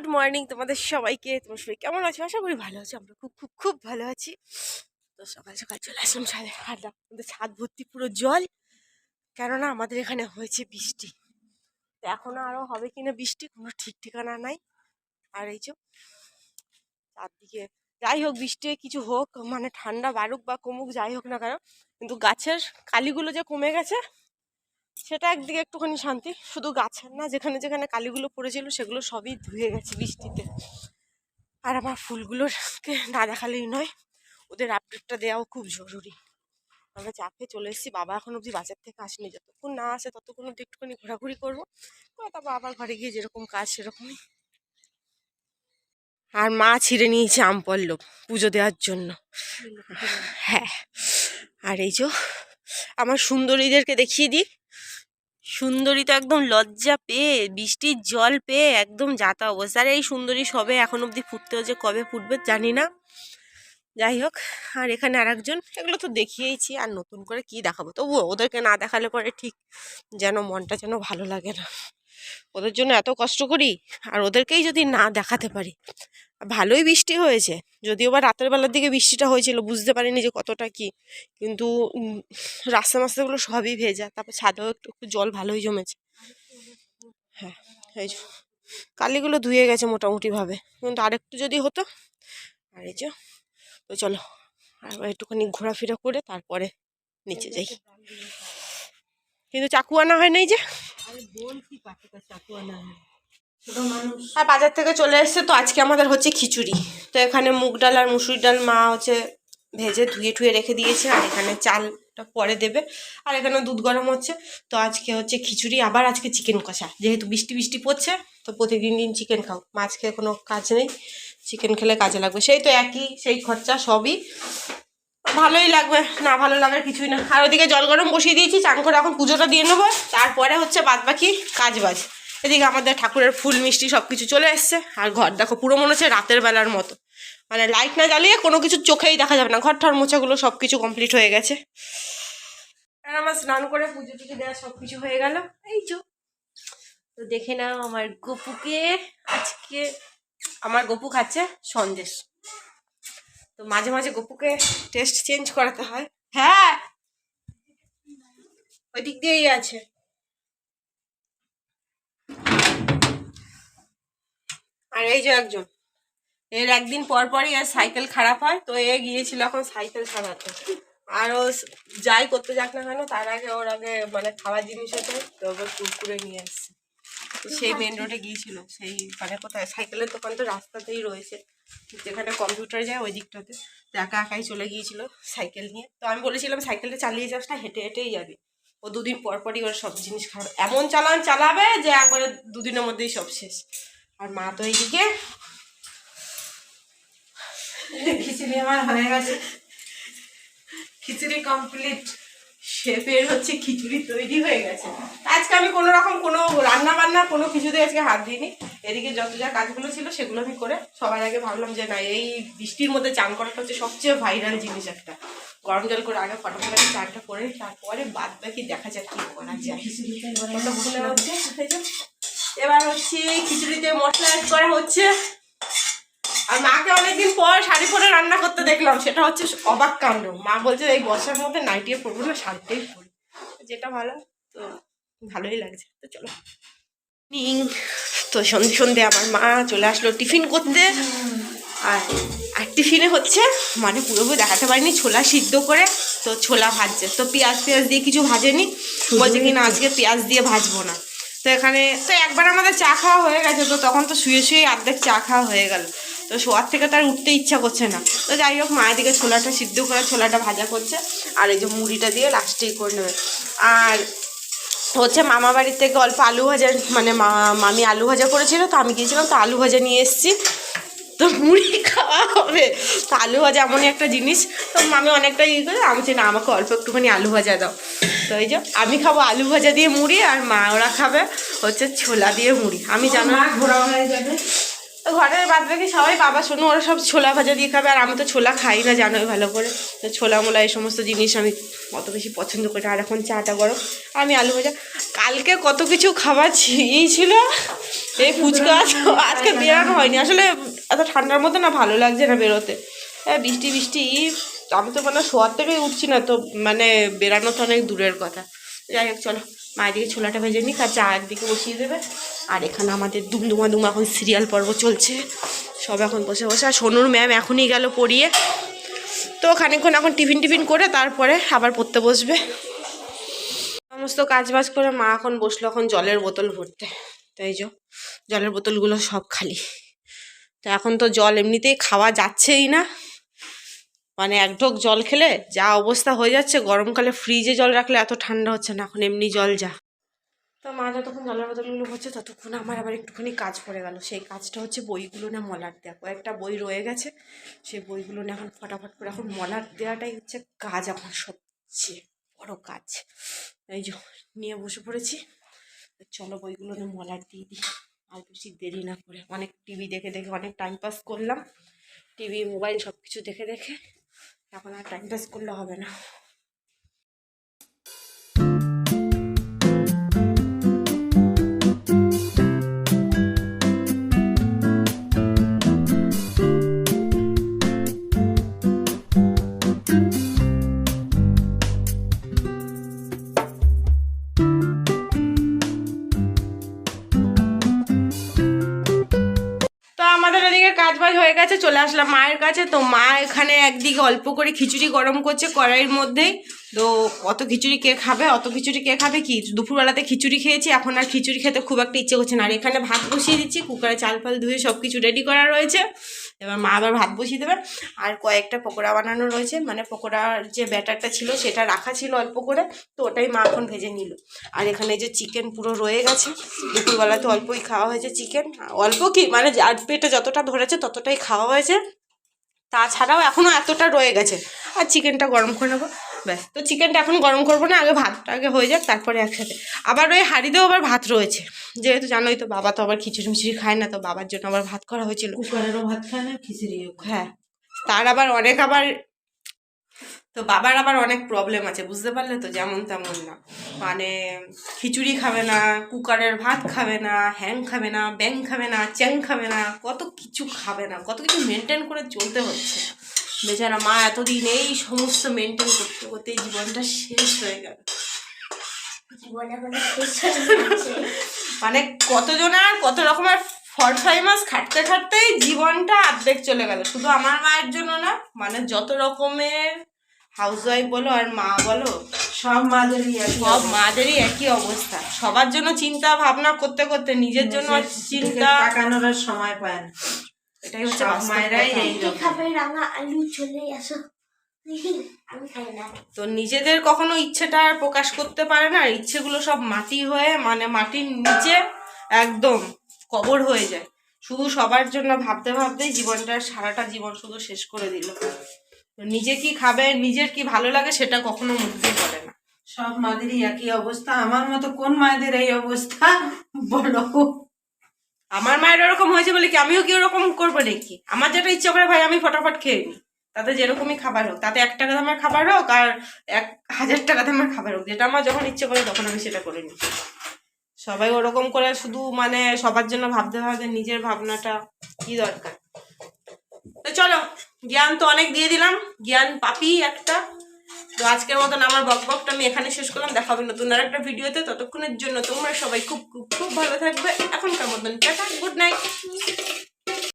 Good morning তোমাদের সবাইকে। তোমার সবাই কেমন আছো? আশা করি ভালো আছো। আমরা খুব খুব খুব ভালো আছি। তো সকাল সকাল চলে আসলাম ছাদে। হাঁটলাম আমাদের ছাদ ভর্তি পুরো জল। কেননা আমাদের এখানে হয়েছে বৃষ্টি। তো এখনও আরও হবে কিনা বৃষ্টি কোনো ঠিক ঠিকানা নাই। আর এই যে চারদিকে যাই হোক বৃষ্টি কিছু হোক মানে ঠান্ডা বাড়ুক বা কমুক, যাই হোক না কেন, কিন্তু গাছের কালিগুলো যে কমে গেছে সেটা একদিকে একটুখানি শান্তি শুধু গাছের না যেখানে যেখানে কালিগুলো পড়েছিল সেগুলো সবই ধুয়ে গেছে বৃষ্টিতে। আর আমার ফুলগুলোরকে না দেখালেই নয় ওদের আপডেটটা দেওয়াও খুব জরুরি। আমরা চাপে চলে এসেছি বাবা এখন অবধি বাজার থেকে আসেনি যতক্ষণ না আসে ততক্ষণ অবধি একটুখানি ঘোরাঘুরি করব। তারপর আবার ঘরে গিয়ে যেরকম কাজ সেরকমই। আর মা ছিঁড়ে নিয়েছে আম পল্লব পুজো দেওয়ার জন্য। হ্যাঁ। আর এই যে আমার সুন্দরীদেরকে দেখিয়ে দিই। সুন্দরী তো একদম লজ্জা পেয়ে, বৃষ্টির জল পেয়ে একদম যাতা অবস্থা। আর এই সুন্দরী সবে এখন অবধি ফুটতে হচ্ছে কবে ফুটবে জানি না। যাই হোক, আর এখানে আর একজন এগুলো তো দেখিয়েইছি, আর নতুন করে কি দেখাবো? তবুও ওদেরকে না দেখালে পরে ঠিক যেন মনটা যেন ভালো লাগে না। ওদের জন্য এত কষ্ট করি, আর ওদেরকেই যদি না দেখাতে পারি ভালোই বৃষ্টি হয়েছে। যদিও বা রাতের বেলার দিকে বৃষ্টিটা হয়েছিল, বুঝতে পারিনি যে কতটা কি। কিন্তু রাস্তা মাস্তাগুলো সবই ভেজা, তারপর ছাদেও একটু একটু জল ভালোই জমেছে। হ্যাঁ এই যে, কালিগুলো ধুয়ে গেছে মোটামুটিভাবে। কিন্তু আরেকটু যদি হতো, আর এই যে, তো চলো আর একটুখানি ঘোরাফেরা করে তারপরে নিচে যাই। কিন্তু চাকু আনা হয় নাই যে? আর বাজার থেকে চলে এসছে তো আজকে আমাদের হচ্ছে খিচুড়ি। তো এখানে মুগ ডাল আর মুসুর ডাল মা হচ্ছে ভেজে ধুয়ে ঠুয়ে রেখে দিয়েছে, আর এখানে চালটা পরে দেবে। আর এখানে দুধ গরম হচ্ছে, তো আজকে হচ্ছে খিচুড়ি, আবার আজকে চিকেন কষা। যেহেতু বৃষ্টি বৃষ্টি পড়ছে, তো প্রতিদিন দিন চিকেন খাও। মাছ খেয়ে কোনো কাজ নেই, চিকেন খেলে কাজে লাগবে। সেই তো একই, সেই খরচা সবই। ভালোই লাগবে, না ভালো লাগার কিছুই না। আর ওদিকে জল গরম বসিয়ে দিয়েছি চান করে এখন পুজোটা দিয়ে নেব, তারপরে হচ্ছে বাদ বাকি কাজ বাজ এদিকে আমাদের ঠাকুরের ফুল, মিষ্টি সব কিছু চলে এসছে আর ঘর দেখো, পুরো মনে হচ্ছে রাতের বেলার মতো। মানে লাইট না জ্বালিয়ে কোনো কিছু চোখেই দেখা যাবে না। ঘর ঠর মোছাগুলো সব কিছু কমপ্লিট হয়ে গেছে। আর আমার স্নান করে পুজো টুজো দেওয়া সব কিছু হয়ে গেল। এই চো তো দেখে নাও আমার গপুকে। আজকে আমার গপু খাচ্ছে সন্দেশ। তো মাঝে মাঝে গপুকে টেস্ট চেঞ্জ করাতে হয়। হ্যাঁ। ওই দিক দিয়েই আছে। আর এই যে একজন। এর একদিন পর পরই আর সাইকেল খারাপ হয়, তো এ গিয়েছিল এখন সাইকেল সারাতে আর ও যাই করতে যাক না কেন, তার আগে ওর আগে মানে খাওয়ার জিনিস হতো, তো ওকে কুরকুরে নিয়ে আসছে। সেই মেন রোডে গিয়েছিল, সেই মানে কোথায় সাইকেলের দোকান তো রাস্তাতেই রয়েছে। যেখানে কম্পিউটার যায় ওই দিকটাতে। একা একাই চলে গিয়েছিল সাইকেল নিয়ে। তো আমি বলেছিলাম সাইকেলটা চালিয়ে যাস না, হেঁটে হেঁটেই যাবি। ও দুদিন পর পরই ওর সব জিনিস খারাপ এমন চালান চালাবে যে একবারে দুদিনের মধ্যেই সব শেষ। আর মা তো এইদিকে। খিচুড়ি আমার হয়ে গেছে। খিচুড়ি কমপ্লিট শেফের হচ্ছে খিচুড়ি তৈরি হয়ে গেছে। আজকে আমি কোনো রকম কোনো রান্না বান্না কোনো কিছুতে আজকে হাত দিইনি। এদিকে যত যা কাজগুলো ছিল সেগুলো আমি করে সবার আগে ভাবলাম যে না এই বৃষ্টির মধ্যে চান করাটা হচ্ছে সবচেয়ে ভাইরাল জিনিস একটা। গরম জল করে আগে ফটাফট চানটা করে তারপরে বাদ বাকি দেখা যাক কি করা যায়। হচ্ছে এবার হচ্ছে খিচুড়িতে মশলা অ্যাড করা হচ্ছে। আর মাকে অনেকদিন পর শাড়ি পরে রান্না করতে দেখলাম সেটা হচ্ছে অবাক কাণ্ড। মা বলছে এই বর্ষার মধ্যে নাইটিয়ে পরবো না শাড়িটাই পরি। যেটা ভালো তো ভালোই লাগছে। তো চলো। তো সন্ধে সন্ধে আমার মা চলে আসলো টিফিন করতে। আর আর টিফিনে হচ্ছে মানে পুরোপুরি দেখাতে পারিনি ছোলা সিদ্ধ করে তো ছোলা ভাজছে। তো পেঁয়াজ পেঁয়াজ দিয়ে কিছু ভাজেনি। বলছে কি না আজকে পেঁয়াজ দিয়ে ভাজবো না। তো এখানে তো একবার আমাদের চা খাওয়া হয়ে গেছে তো তখন তো শুয়ে শুয়ে অর্ধেক চা খাওয়া হয়ে গেল। তো শোয়ার থেকে তার উঠতে ইচ্ছা করছে না। তো যাই হোক মায়ের দিকে ছোলাটা সিদ্ধ করে ছোলাটা ভাজা করছে আর এই যে মুড়িটা দিয়ে লাস্টেই করে নেবে। আর হচ্ছে মামা বাড়ির থেকে অল্প আলু ভাজা মানে মামি আলু ভাজা করেছিল তো আমি গিয়েছিলাম তো আলু ভাজা নিয়ে এসেছি। তো মুড়ি খাওয়া হবে। তো আলু ভাজা এমনই একটা জিনিস তো মামি অনেকটা ইয়ে করে আমি বলছি, না আমাকে অল্প একটুখানি আলু ভাজা দাও। তো এই যে আমি খাব আলু ভাজা দিয়ে মুড়ি আর মা ওরা খাবে হচ্ছে ছোলা দিয়ে মুড়ি। আমি জানো হয়ে ঘরের বাদ বাকি সবাই বাবা শোনো ওরা সব ছোলা ভাজা দিয়ে খাবে আর আমি তো ছোলা খাই না জানোই ভালো করে। তো ছোলা মোলা এই সমস্ত জিনিস আমি অত বেশি পছন্দ করি না। আর এখন চাটা গরম আমি আলু ভাজা। কালকে কত কিছু খাবার ছিল এই ফুচকা আজকে বেরোনো হয়নি। আসলে এত ঠান্ডার মধ্যে না ভালো লাগছে না বেরোতে। হ্যাঁ বৃষ্টি বৃষ্টি আমি তো মানে শোয়ার থেকেই উঠছি না, তো মানে বেরানো তো অনেক দূরের কথা। যাই হোক, চলো, মায়ের দিকে ছোলাটা ভেজে নিক আর চা একদিকে বসিয়ে দেবে। আর এখানে আমাদের দুমদুমা দুমা এখন সিরিয়াল পর্ব চলছে। সব এখন বসে বসে, আর সোনুর ম্যাম এখনই গেল পড়িয়ে। তো খানিকক্ষণ এখন টিফিন টিফিন করে তারপরে আবার পড়তে বসবে। সমস্ত কাজ বাজ করে মা এখন বসল এখন জলের বোতল ভরতে। তাই যে, জলের বোতলগুলো সব খালি। তো এখন তো জল এমনিতেই খাওয়া যাচ্ছেই না। মানে এক ঢোক জল খেলে যা অবস্থা হয়ে যাচ্ছে, গরমকালে ফ্রিজে জল রাখলে এত ঠান্ডা হচ্ছে না, এখন এমনি জল যা। তো মা যতক্ষণ জলের বোতলগুলো হচ্ছে ততক্ষণ আমার আবার একটুখানি কাজ পড়ে গেল। সেই কাজটা হচ্ছে বইগুলো না মলাট দেওয়া কয়েকটা বই রয়ে গেছে, সেই বইগুলো না এখন ফটাফট করে এখন মলাট দেওয়াটাই হচ্ছে কাজ আমার সবচেয়ে বড় কাজ। এই যে, নিয়ে বসে পড়েছি। চলো বইগুলো না মলাট দিয়ে দিই, আর বেশি দেরি না করে। অনেক টিভি দেখে দেখে, অনেক টাইম পাস করলাম। টিভি মোবাইল সব কিছু দেখে দেখে। এখন আর টাইম পাস করলে হবে না। আমাদের কাজ বাজ হয়ে গেছে, চলে আসলাম মায়ের কাছে। তো মা এখানে একদিকে অল্প করে খিচুড়ি গরম করছে কড়াইয়ের মধ্যেই তো অত খিচুড়ি কে খাবে? অত খিচুড়ি কে খাবে কি? দুপুরবেলাতে খিচুড়ি খেয়েছি, এখন আর খিচুড়ি খেতে খুব একটা ইচ্ছে করছে না। আর এখানে ভাত বসিয়ে দিচ্ছি, কুকারে চাল ফাল ধুয়ে সব কিছু রেডি করা রয়েছে। এবার মা আবার ভাত বসিয়ে দেবে। আর কয়েকটা পকোড়া বানানো রয়েছে মানে পকোড়ার যে ব্যাটারটা ছিল সেটা রাখা ছিল অল্প করে, তো ওটাই মা এখন ভেজে নিল। আর এখানে যে চিকেন পুরো রয়ে গেছে, দুপুরবেলাতে অল্পই খাওয়া হয়েছে চিকেন অল্প কি? মানে যার পেটে যতটা ধরেছে ততটাই খাওয়া হয়েছে। তাছাড়াও এখনও এতটা রয়ে গেছে। আর চিকেনটা গরম করে নেব। ব্যাস তো চিকেনটা এখন গরম করব না আগে ভাতটা আগে হয়ে যাক তারপরে একসাথে। আবার ওই হাঁড়িতেও আবার ভাত রয়েছে। যেহেতু জানোই তো বাবা তো আবার খিচুড়ি মিচুড়ি খায় না তো বাবার জন্য আবার ভাত করা হয়েছিল। কুকারেরও ভাত খায় না খিচুড়িও খায় হ্যাঁ তার আবার অনেক আবার তো বাবার আবার অনেক প্রবলেম আছে বুঝতে পারলে তো? যেমন তেমন না। মানে খিচুড়ি খাবে না কুকারের ভাত খাবে না হ্যাং খাবে না ব্যাং খাবে না চ্যাং খাবে না কত কিছু খাবে না কত কিছু মেনটেন করে চলতে হচ্ছে। বেচারা মা এতদিন এই সমস্ত মেনটেন করতে করতে জীবনটা শেষ হয়ে গেল। মানে কতজনের কত রকমের ফর মাস খাটতে খাটতেই জীবনটা অর্ধেক চলে গেল শুধু আমার মায়ের জন্য না মানে যত রকমের হাউস ওয়াইফ বলো আর মা বলো সব মাদেরই সব। মাদেরই একই অবস্থা সবার জন্য চিন্তা ভাবনা করতে করতে নিজের জন্য আর চিন্তা সময় পায় না এটাই হচ্ছে মায়েরাই এই খাবে? রাঙা আলু চলে আসো। আমি খাই না। তো নিজেদের কখনো ইচ্ছেটা আর প্রকাশ করতে পারে না আর ইচ্ছেগুলো সব মাটি হয়ে মানে মাটির নিচে একদম কবর হয়ে যায়। শুধু সবার জন্য ভাবতে ভাবতেই জীবনটা সারাটা জীবন শুধু শেষ করে দিল। তো নিজে কি খাবে নিজের কি ভালো লাগে সেটা কখনো মুখে করে না। সব মাদেরই একই অবস্থা। আমার মতো কোন মায়েদের এই অবস্থা? বলো। আমার মায়ের ওরকম হয়েছে বলে কি আমিও কি ওরকম করব নাকি? আমার যেটা ইচ্ছা করে ভাই, আমি ফটাফট খেয়ে নিই। তাতে যেরকমই খাবার হোক, তাতে এক টাকা দামের খাবার হোক আর এক হাজার টাকা দামের খাবার হোক, যেটা আমার যখন ইচ্ছে করে তখন আমি সেটা করে নিই। সবাই ওরকম করে শুধু মানে সবার জন্য ভাবতে ভাবতে নিজের ভাবনাটা কি দরকার? তো চলো, জ্ঞান তো অনেক দিয়ে দিলাম। জ্ঞান পাপি একটা। তো আজকের মতন আমার বক বকটা আমি এখানে শেষ করলাম। দেখা হবে নতুন আর একটা ভিডিওতে। ততক্ষণের জন্য তোমরা সবাই খুব খুব খুব ভালো থাকবে। এখনকার মতন, টাটা, গুড নাইট।